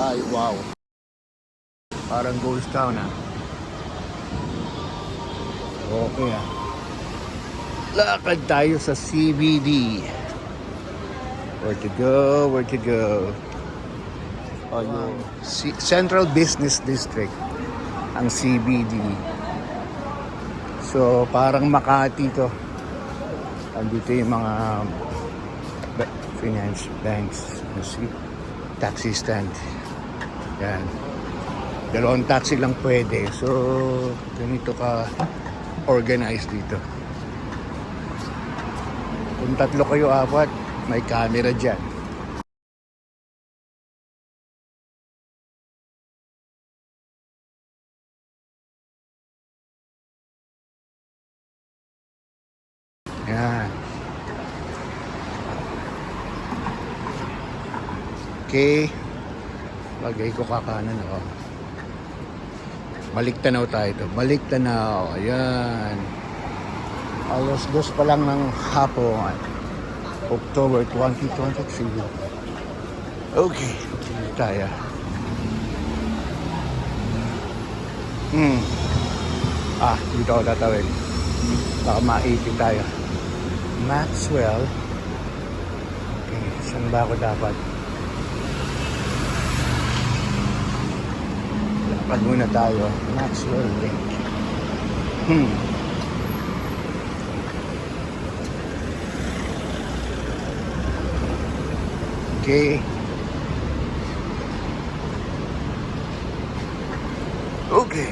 Tayo. Wow. Parang ghost town ah. Okay ah. Lakad tayo sa CBD. Where to go? Where to go? Oh, yung Central Business District. Ang CBD. So, parang Makati to. Andito yung mga finance banks. You see? Taxi stand. Yan. Dalawang taxi lang pwede. So, ganito ka organized dito. Kung tatlo kayo apat, may camera dyan. Yan. Okay. Lagay ko kakanan ako. Balik tanaw tayo ito. Balik tanaw. Ayan. Alas dos pa lang ng hapon. October 2023. Okay. Dito tayo. Hmm. Ah, dito ako tatawid. Baka maipit tayo. Maxwell. Okay, saan ba ako dapat? Lakad muna tayo. Maxwell Link. Hmm. Okay. Okay.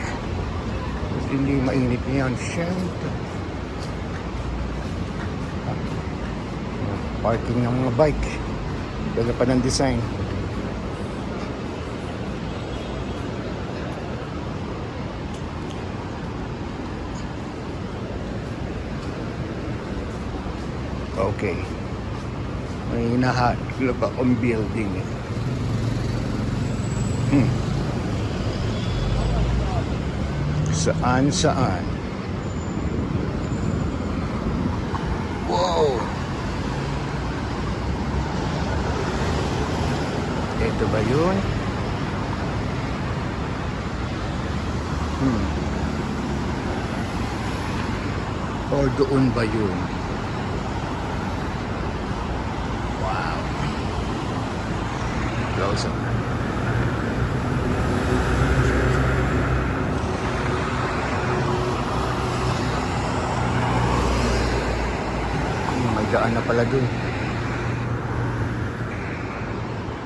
Hindi mainit niyan. Siyempre. Parking ng mga bike. Ganda pa ng design. Okay. May hinahanap akong building. eh. Hmm. Saan saan? Wow! Ito ba yun? Hmm. Or doon ba yun? Hmm, may daan na pala dun.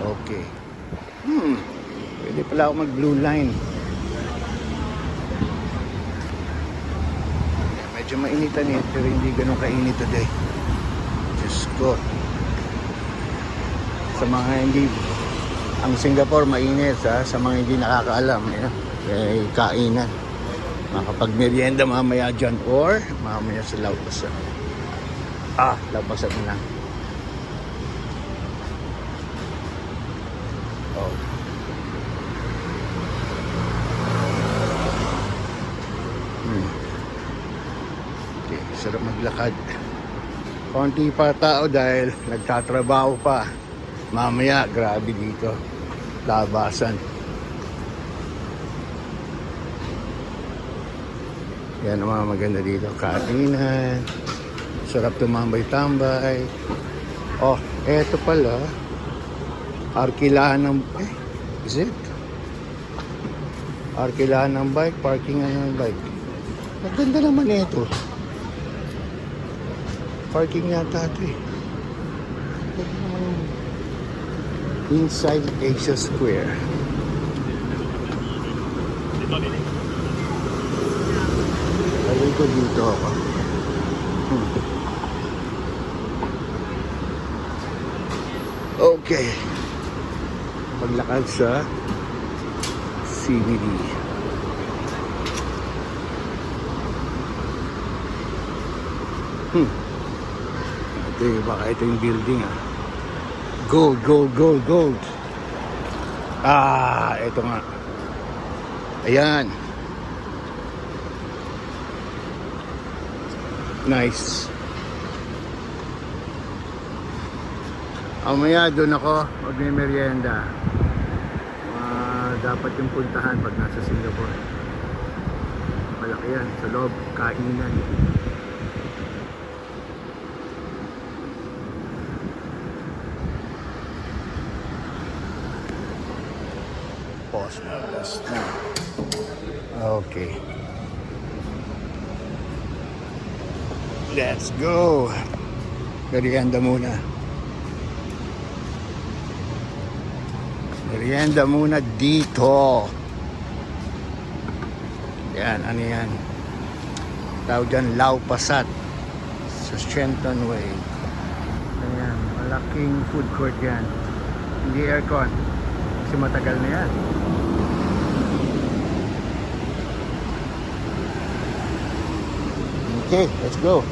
Okay. Hmm. Pwede pala ako mag-blue line. Medyo mainitan eh, pero hindi ganun kainit today. Diyos ko. Sa mga hindi, ang Singapore mainit ha, sa mga hindi nakakaalam, eh, eh kainan. Makapag-merienda mamaya dyan or mamaya sa labasan. Ah, labasan na. Oh. Hmm. Okay, sarap maglakad. Konti pa tao dahil nagtatrabaho pa. Mamaya, grabe dito. Labasan. Yan ang mga maganda dito. Kainan. Sarap tumambay-tambay. Oh, eto pala. Arkilahan ng... Eh, is it? Arkilahan ng bike, parkingan ng bike. Maganda naman ito. Parking yata ito eh. Ganda naman yung Inside Asia Square. Sabi ko dito ako. Okay. Paglakad sa CBD. Hmm. Ito yung, baka ito yung building ah. Gold, gold, gold, gold. Ah, ito nga. Ayan. Nice. Amaya doon ako magme-merienda. dapat yung puntahan pag nasa Singapore. Malaki yan. Sa loob, kainan. Na. Last na. Okay. Let's go. Merienda muna. Merienda muna dito. Yan, ano yan? Tawag dyan, Lau Pasat. Sa Shenton Way. Ayan, malaking food court yan. Hindi aircon. Kasi matagal na yan. Okay, let's go.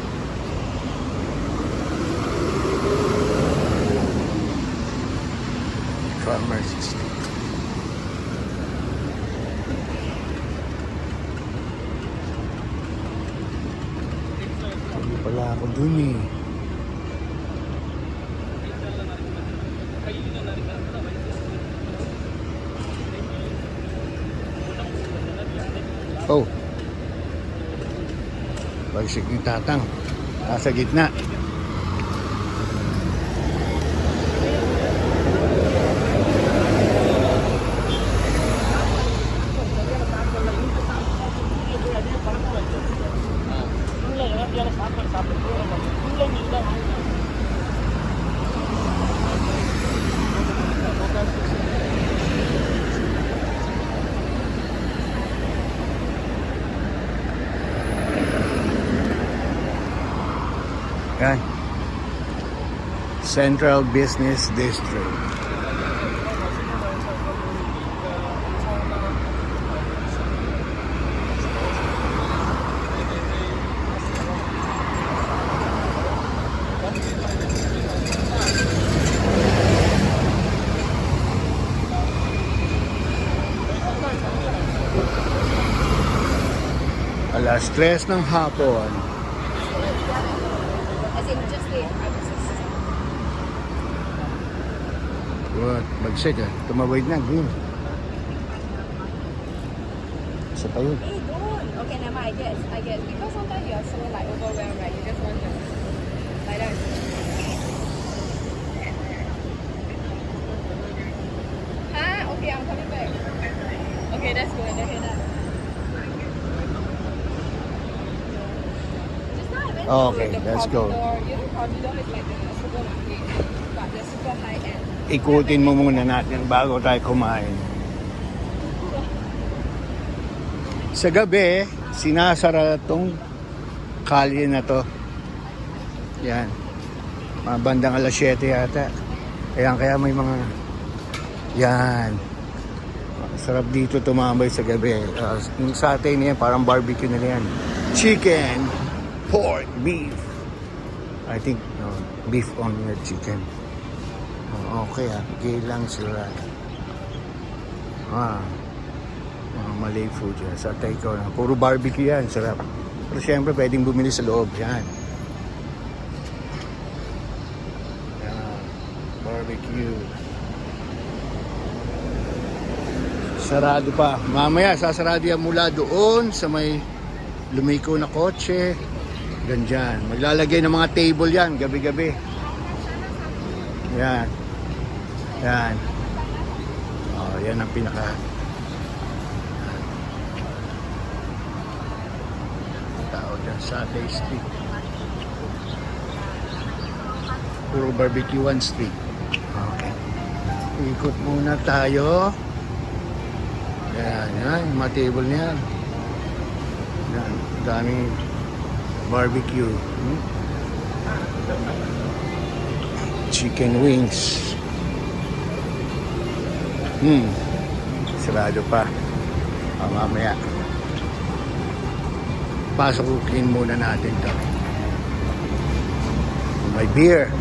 Pharmacist. Hindi pala dun eh. Oh. Pagsik ni Tatang. Nasa gitna. Yan. Central Business District. Alas tres ng hapon. Good. Bagsik ah. Tumawid na. Green. Isa pa yun. Hey, don't. Okay, mind. I guess. I guess. Because sometimes you're so like overwhelmed, right? You just want to like that. Huh? Okay, I'm coming back. Okay, that's good. Okay, Oh, to okay, the let's go. You know, corridor is like Ikutin mo muna natin bago tayo kumain. Sa gabi, sinasara tong kalye na to. Yan. Mga bandang alas 7 yata. Ayan, kaya may mga... Yan. Sarap dito tumambay sa gabi. Uh, yung sa atin yan, parang barbecue na yan. Chicken, pork, beef. I think, no, beef only not chicken. Okay ah, gay lang sila. Ah, mga Malay food yan. Sa takeout na. Puro barbecue yan, sarap. Pero syempre, pwedeng bumili sa loob yan. Yan, barbecue. Sarado pa. Mamaya, sasarado yan mula doon sa may lumiko na kotse. Ganyan. Maglalagay ng mga table yan, gabi-gabi. Yan. Yan. Oh, yan ang pinaka tao dyan sa Day Street. Puro barbecue one street. Okay. Ikot muna tayo. Yan, yan. Mga table niya. Yan. Daming barbecue. Hmm? Chicken wings. Hmm. Sarado pa. Ah, mamaya. Pasukin muna natin to. May beer.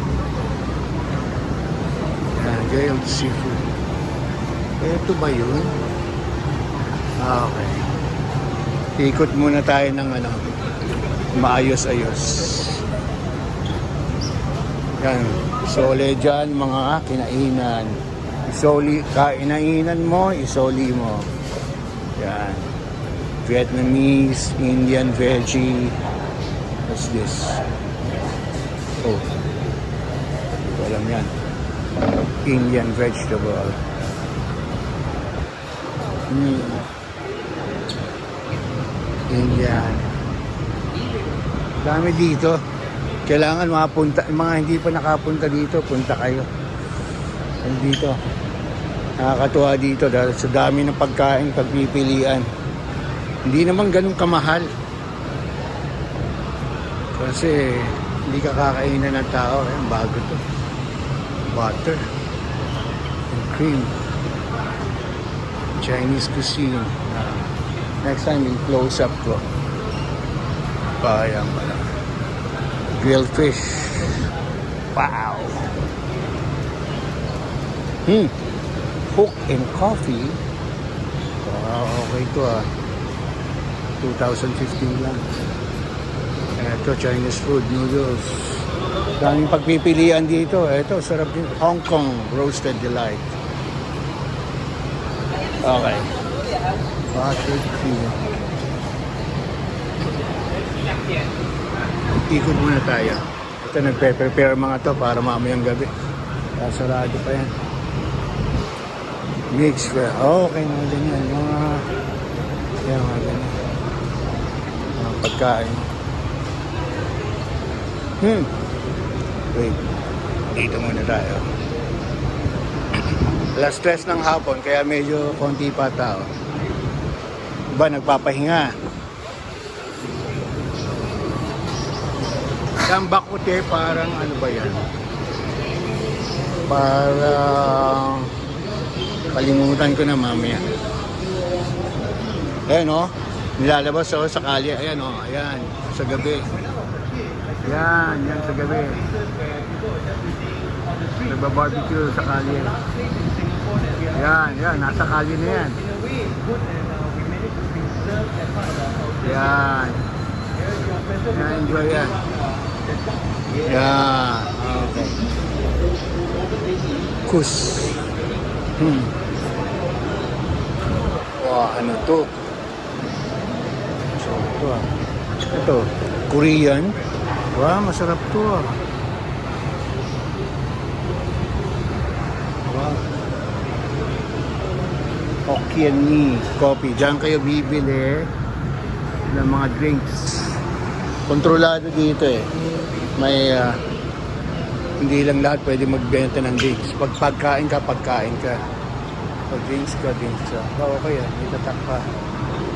Yan, grilled seafood. Ito ba yun? Ah, okay. Ikot muna tayo ng ano, maayos-ayos. Yan. Sole dyan, mga kinainan. Isoli, kainainan mo, isoli mo. Yan. Vietnamese, Indian veggie. What's this? Oh. Hindi ko alam yan. Indian vegetable. Hmm. Indian. Dami dito. Kailangan mapunta, mga hindi pa nakapunta dito, punta kayo. Dito. Nakakatuwa dito dahil sa dami ng pagkain, pagpipilian. Hindi naman ganun kamahal. Kasi hindi ka kakainan ng tao. Ayan, bago to. Butter. And cream. Chinese cuisine. Ah, next time, yung close up ko. Ayan pala. Grilled fish. Wow! Hmm. Cook and coffee. Wow, okay to ah. 2015 lang. Ito, Chinese food, noodles. Daming pagpipilian dito. Ito, sarap din. Hong Kong Roasted Delight. Okay. Buttered cream. Ikot muna tayo. Ito, nagpe-prepare mga to para mamayang gabi. Sarado pa yan. Mix ka. Oh, okay mga ganyan. Mga, yan mga ganyan. Mga pagkain. Hmm. Wait. Dito muna tayo. Alas stress ng hapon, kaya medyo konti pa tao. Ba, nagpapahinga. Yung bakute, parang ano ba yan? Parang kalimutan ko na mamaya. Ayan o, nilalabas ako sa kalye. Ayan o, ayan, sa gabi. Yan, yan sa gabi. Nagbabarbecue sa kalye. Yan, yan, nasa kalye na yan. Yan. Yan, enjoy yan. Yan, okay. Kus. Hmm. Ano to? So, ito ah. Ito, Korean. Wah, masarap to ah. Wow. Hokkien coffee. Diyan kayo bibili ng mga drinks. Kontrolado dito eh. May ah, hindi lang lahat pwede magbenta ng drinks. Pag pagkain ka, pagkain ka. Pag drinks ka, drinks ka. Oh, okay ah. May tatak pa.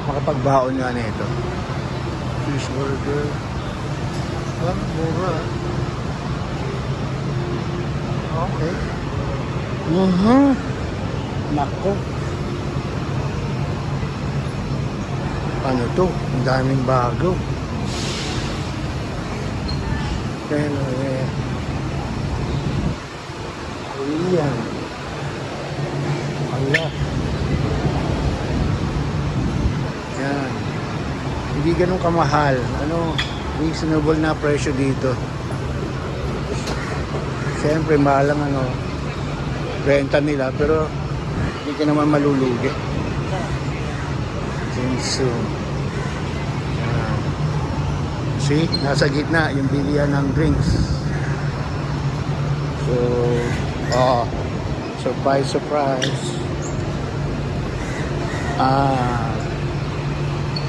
Makapagbaon nga na ito. Fish burger. Ah, mura. Okay. Mhm. Nako. Ano to? Ang daming bago. Pero, eh, Korean. Ala. Yan. Hindi ganun kamahal. Ano, reasonable na presyo dito. Siyempre, mahal ang ano, renta nila, pero hindi ka naman malulugi. Jinsu. Yan. See, nasa gitna yung bilihan ng drinks. So, oh, surprise, surprise. Ah,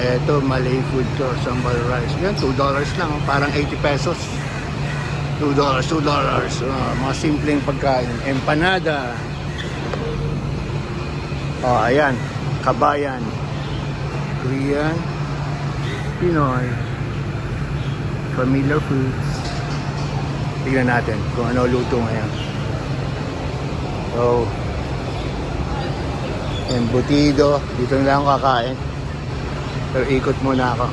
eto, Malay food to, sambal rice. Yan, $2 lang, oh, parang 80 pesos. $2, $2. Ah, mga simpleng pagkain. Empanada. Oh, ayan, kabayan. Korean, Pinoy, familiar foods. Tingnan natin kung ano luto ngayon. So, embutido. Dito na lang kakain. Pero ikot muna ako.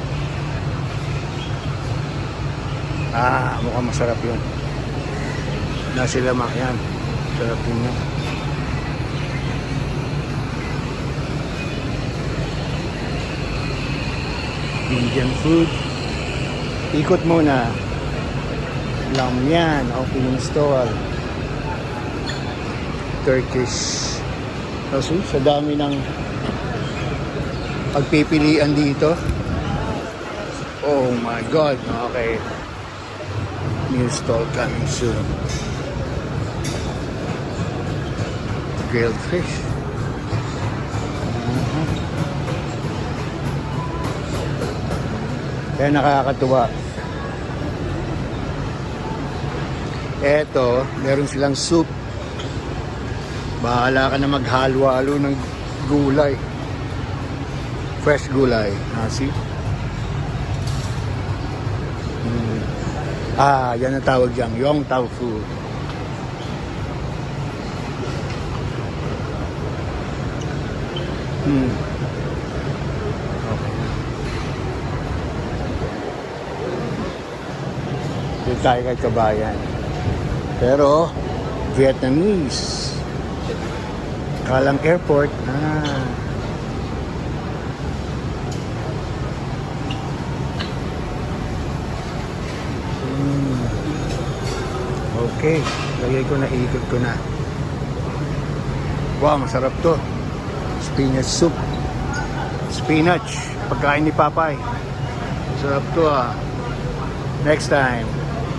Ah, mukhang masarap yun. Na sila mak yan. Sarap din yan. Indian food. Ikot muna. Lam yan, opening stall. Turkish. Kasi sa dami ng pagpipilian dito. Oh my God. Okay. New stall coming soon. Grilled fish. Mhm. Kaya nakakatuwa. Eto, meron silang soup. Bahala ka na maghalo-halo ng gulay. Fresh gulay. Ah, see? Mm. Ah, yan ang tawag dyan. Yong Tao Fu. Hmm. Okay. Doon tayo kay kabayan. Pero, Vietnamese. Kalang Airport. Ah. Hmm. Okay. Lagay ko na, ikot ko na. Wow, masarap to. Spinach soup. Spinach. Pagkain ni Papay. Masarap to ah. Next time,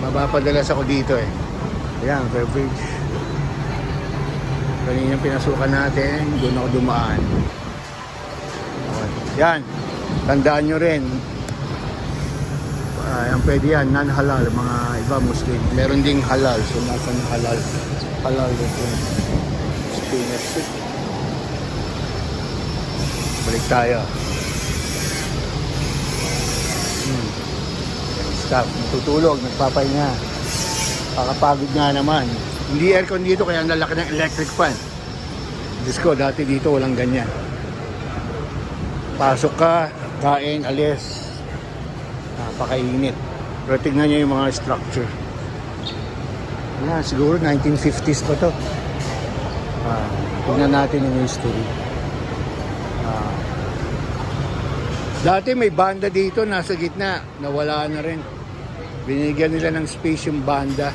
mapapadalas ako dito eh. Ayan, beverage. Kanina pinasukan natin, doon ako dumaan. Yan, tandaan nyo rin. Uh, yan pwede yan, non-halal, mga iba Muslim. Meron ding halal, so nasan halal? Halal dito. Spinach. Balik tayo. Hmm. Stop, natutulog, nagpapahinga. Kakapagod nga naman. Hindi aircon dito kaya nalaki ng electric fan. Diyos ko, dati dito walang ganyan. Pasok ka, kain, alis. Napakainit. Pero tignan nyo yung mga structure. Wala, siguro 1950s pa to. Ah, tignan natin yung history. Ah. Dati may banda dito, nasa gitna. Nawala na rin. Binigyan nila ng space yung banda.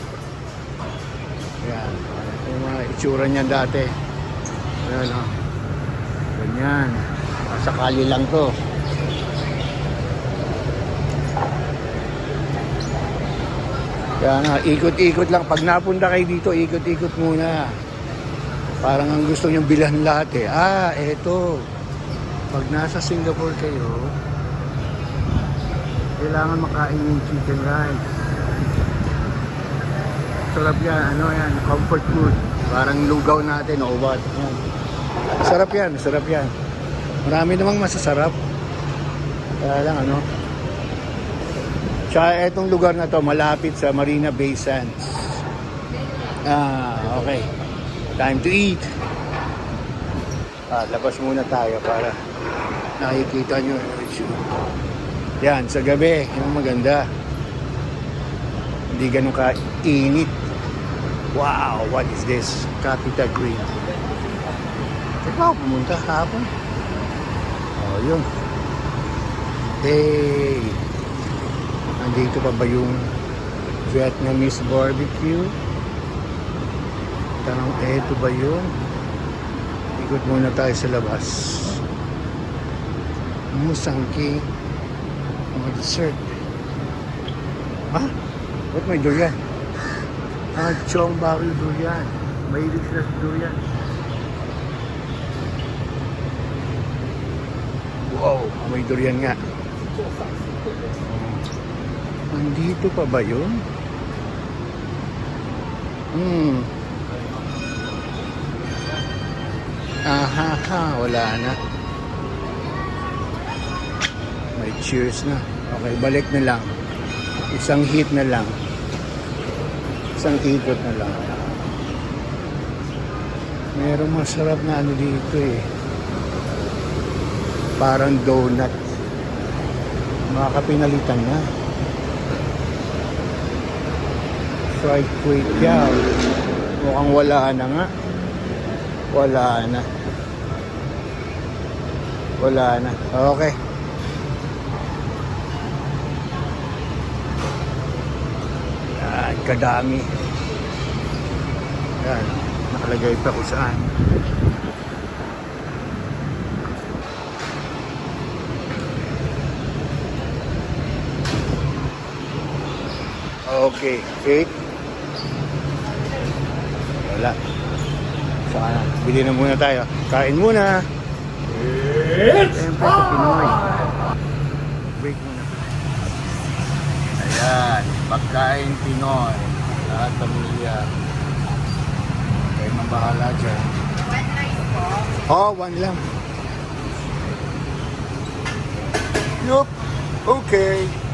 Itsura niyan dati. Ayan o. Ganyan. Sa kali lang to. Kaya nga, ikot-ikot lang. Pag napunta kayo dito, ikot-ikot muna. Parang ang gusto niyong bilhan lahat eh. Ah, eto. Pag nasa Singapore kayo, kailangan makain yung chicken rice. Sarap yan, ano yan, comfort food. Parang lugaw natin o what. Yan. Sarap yan, sarap yan. Marami namang masasarap. Kaya lang ano. Tsaka etong lugar na to malapit sa Marina Bay Sands. Ah, okay. Time to eat. Ah, labas muna tayo para nakikita nyo itsura. Yan, sa gabi, yung maganda. Hindi ganun ka-init. Wow, what is this? Capita Green. Ikaw, pumunta hapon. Oh, yun. Hey! Nandito pa ba yung Vietnamese barbecue? Tanong, eto ba yun? Ikot muna tayo sa labas. Musangking mga dessert. Ha? Ba't may durian? Ah, chong bakil durian. Mahilig sila sa durian. Wow, may durian nga. Andito pa ba yun? Hmm. Aha, ha, wala na. May cheers na. Okay, balik na lang. Isang hit na lang. Isang ikot na lang. Merong masarap na ano dito eh. Parang donut. Mga kapinalitan na. Fried kway tiaw. Mukhang wala na nga. Wala na. Wala na. Okay. Yan, kadami. Yan. Nakalagay pa kung saan. Okay, Kate. Wala. Saka na. Bili na muna tayo. Kain muna. Siyempre sa Pinoy. Break muna. Ayan. Pagkain Pinoy. Lahat pamilya. Kayo nang bahala dyan. Oh, one lang. Yup. Okay.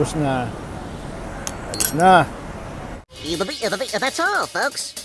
Ubus na. Alis na. That's all, folks.